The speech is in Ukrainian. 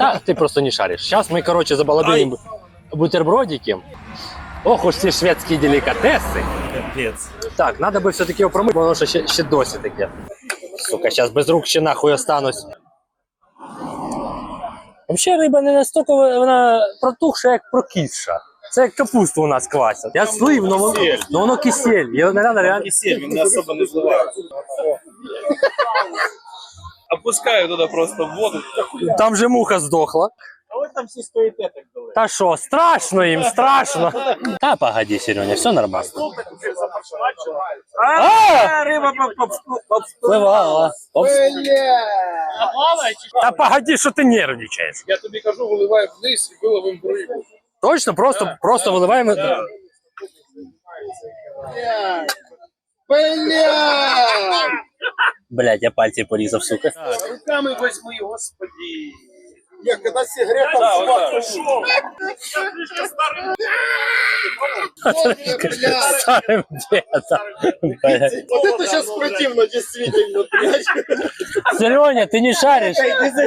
Та ти просто не шариш. Зараз ми, коротше, забалабинимо бутербродики. Ох уж ці шведські делікатеси. Капець. Так, треба би все-таки його промити, бо воно ще, ще, ще досі таке. Сука, зараз без рук ще нахуй останусь. Взагалі риба не настільки вона протухша, як прокисша. Це як капусту у нас квасять. Я слив, але воно, но воно кисель. Його не треба реально. Кисель, він не особо не зливає. Опускаю туди просто в воду. Там же муха здохла. А ви там всі стоїте так далеко. Та що, страшно їм, страшно. Та погоди, Сереня, все нормально. А, риба Пливала. Опс. Та погоди, що ти нервничаєш. Я тобі кажу, виливай вниз і виловим рибу. Точно, просто, просто виливаємо. Бля! Блять, я пальці порізав, сука. Руками возьми, господи. Я когда сигарета Да, так. ушел. Старим дедом. Вот это сейчас противно, действительно, блядь. Сереня, ты не шаришь.